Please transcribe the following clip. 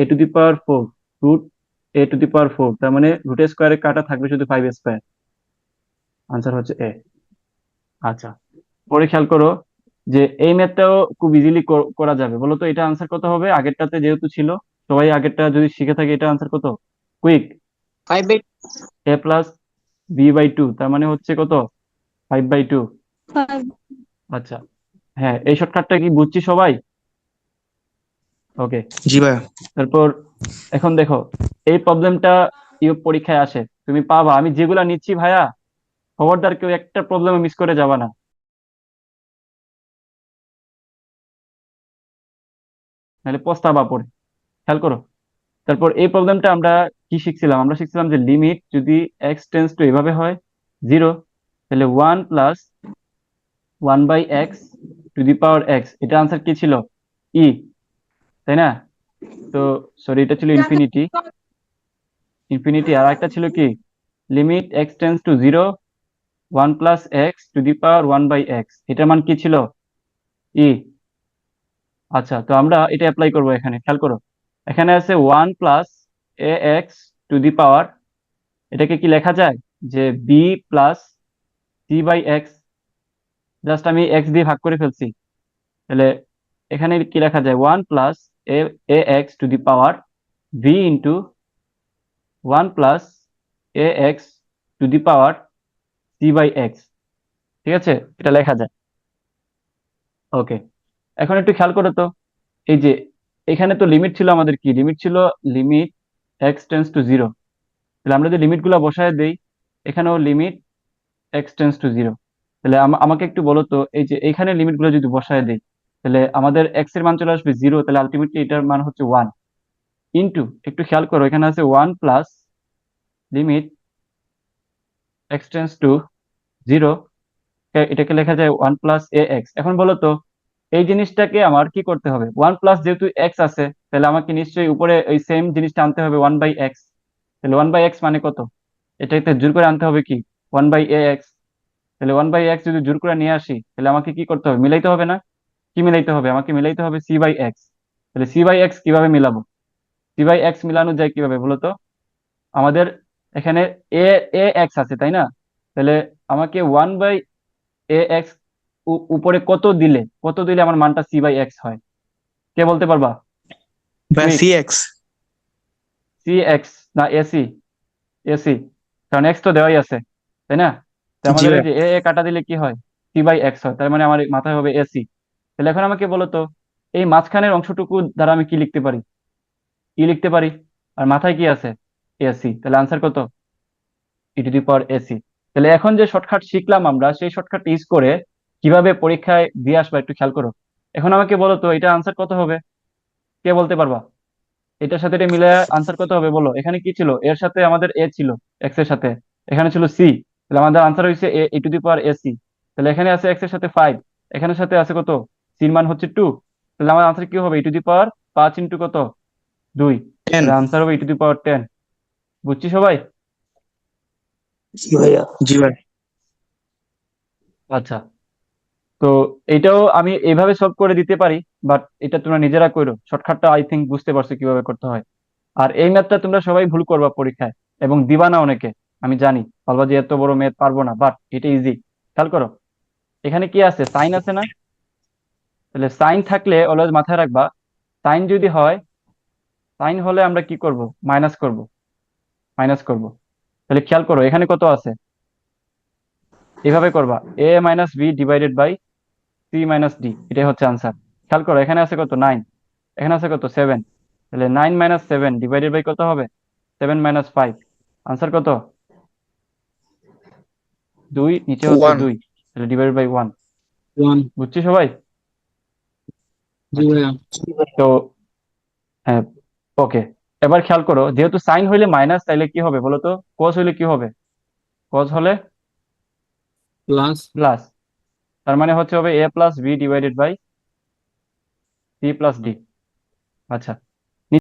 A to the power four root a to the power four তার মানে root স্কোয়ারে কাটা থাকবে শুধু ফাইভ স্কোয়ার আনসার হচ্ছে এ আচ্ছা পরে খেয়াল করো যে এই ম্যাথটাও খুব ইজিলি করা যাবে। বলো তো এটা আনসার কত হবে? আগেরটাতে যেহেতু ছিল সবাই আগেরটা যদি শিখে থাকে এটা আনসার কত? Quick five by a plus b by two তার মানে হচ্ছে কত? ফাইভ বাই টু আচ্ছা হ্যাঁ এই শর্টকাটটা কি বুঝছি সবাই? ওকে জি ভাইয়া। তারপর এখন দেখো এই প্রবলেমটা ইউ পরীক্ষায় আসে। তুমি পাবা। আমি যেগুলা নিচ্ছি ভাইয়া খবরদার কেউ একটা প্রবলেম মিস করে যাবা না। নাহলে পস্তাবা পড়ে খেয়াল করো। তারপর এই প্রবলেমটা আমরা কি শিখছিলাম? আমরা শিখছিলাম যে লিমিট যদি এক্স টেন্স টু এভাবে হয় জিরো তাহলে one plus one by x to the power x এটা আনসার কি ছিল? ই তাই না? তো সরি এটা ছিল ইনফিনিটি ইনফিনিটি আর একটা ছিল কি? Limit x tends to zero one plus x to the power one by x এটার মান কি ছিল? ই আচ্ছা তো আমরা এটা অ্যাপ্লাই করব এখানে, খেয়াল করো। এখানে আছে one plus a x to the power এটাকে কি লেখা যায়? যে b plus c by x just আমি এক্স দিয়ে ভাগ করে ফেলছি। তাহলে এখানে কি লেখা যায়? One plus x to the power v into one plus a x to the power c by x ঠিক আছে? এটা লেখা যায়। ওকে এখন একটু খেয়াল করো তো। এই যে, এখানে তো লিমিট ছিল আমাদের কি? লিমিট ছিল limit x tends to zero তাহলে আমরা যে লিমিটগুলো বসায় দেই, এখানেও limit x tends to zero তাহলে আম- আমাকে একটু বলো তো, এই যে এইখানে লিমিটগুলো যদি বসায় দেই তাহলে আমাদের এক্সের মান চলে আসবে জিরো তাহলে আলটিমেটলি এটার মান হচ্ছে ওয়ান ইন্টু একটু খেয়াল করো, এখানে আছে one plus limit x tends to zero এটাকে লেখা যায় ওয়ান প্লাস এ এক্স এখন বলো তো, এই জিনিসটাকে আমার কি করতে হবে? ওয়ান প্লাস যেহেতু এক্স আছে, তাহলে আমাকে নিশ্চয়ই উপরে ওই সেম জিনিসটা আনতে হবে ওয়ান বাই এক্স তাহলে ওয়ান বাই এক্স মানে কত? এটাকে জোর করে আনতে হবে কি? ওয়ান বাই এ এক্স তাহলে ওয়ান বাই এক্স যদি জোর করে নিয়ে আসি, তাহলে আমাকে কি করতে হবে? মিলাইতে হবে না? কি মিলাইতে হবে? আমাকে মিলাইতে হবে সি বাই এক্স তাহলে সি বাই এক্স কীভাবে মিলাবো? সি বাই এক্স মিলানো যায় কীভাবে বলো তো? আমাদের এখানে এ এ এক্স আছে তাই না? তাহলে আমাকে ওয়ান বাই এ এক্স উপরে কত দিলে? কত দিলে আমার মানটা সি বাই এক্স হয়? কে বলতে পারবা? সি এক্স সি এক্স না এসি এসি কারণ এক্স তো দেওয়াই আছে তাই না? আমাদের এ কাটা দিলে কি হয়? সি বাই এক্স হয়। তার মানে আমার মাথায় হবে এসি তাহলে এখন আমাকে বলো তো, এই মাঝখানের অংশটুকু দ্বারা আমি কি লিখতে পারি? কি লিখতে পারি? আর মাথায় কি আছে? এসি। তাহলে আনসার কত? ই টু দি পাওয়ার এসি তাহলে এখন যে শর্টকাট শিখলাম আমরা, সেই শর্টকাট ইউজ করে কীভাবে পরীক্ষায় দিয়ে আসবা একটু খেয়াল করো। এখন আমাকে বলো তো, এটা আনসার কত হবে? কে বলতে পারবা? এটার সাথে এটা মিলে আনসার কত হবে বলো? এখানে কি ছিল? এর সাথে আমাদের এ ছিল এক্সের সাথে। এখানে ছিল সি তাহলে আমাদের আনসার হয়েছে এ ই টু দি পাওয়ার এসি তাহলে এখানে আছে এক্সের সাথে ফাইভ এখানের সাথে আছে কত? সির মান হচ্ছে টু তাহলে আমার আনসার কি হবে? ই টু দি পাওয়ার পাঁচ ইন্টু কত? দুই। আনসার হবে ই টু দি পাওয়ার টেন বুঝছি সবাই? জি ভাইয়া। জি ভাই। আচ্ছা। তো এটাও আমি এইভাবে সলভ করে দিতে পারি বাট এটা তোমরা নিজেরা করো। শর্টকাটটা আই থিঙ্ক বুঝতে পারছ কীভাবে করতে হয়। আর এই ম্যাথটা তোমরা সবাই ভুল করবা পরীক্ষায় এবং দিবা না অনেকে আমি জানি। বলবা যে এত বড় ম্যাথ পারব না বাট এটা ইজি খেয়াল করো। এখানে কি আছে? সাইন আছে না? তাহলে সাইন থাকলে অলওয়েজ মাথায় রাখবা সাইন যদি হয় সাইন হলে আমরা কি করব? মাইনাস করব। মাইনাস করব। তাহলে খেয়াল করো এখানে কত আছে? এভাবে করবা A minus B divided by C minus D এটাই হচ্ছে আনসার খেয়াল করো এখানে আছে কত? নাইন এখানে আছে কত? সেভেন তাহলে nine minus seven divided by কত হবে? সেভেন মাইনাস ফাইভ আনসার কত? দুই নিচে হচ্ছে. দুই। তাহলে ডিভাইডেড বাই ওয়ান বুঝছি সবাই? তো ওকে। এবার খেয়াল করো যেহেতু সাইন হইলে মাইনাস তাইলে কি হবে বলো তো? কস হইলে কি হবে? কস হলে? প্লাস। প্লাস। তার মানে হচ্ছে হবে A plus B divided by C plus D আচ্ছা।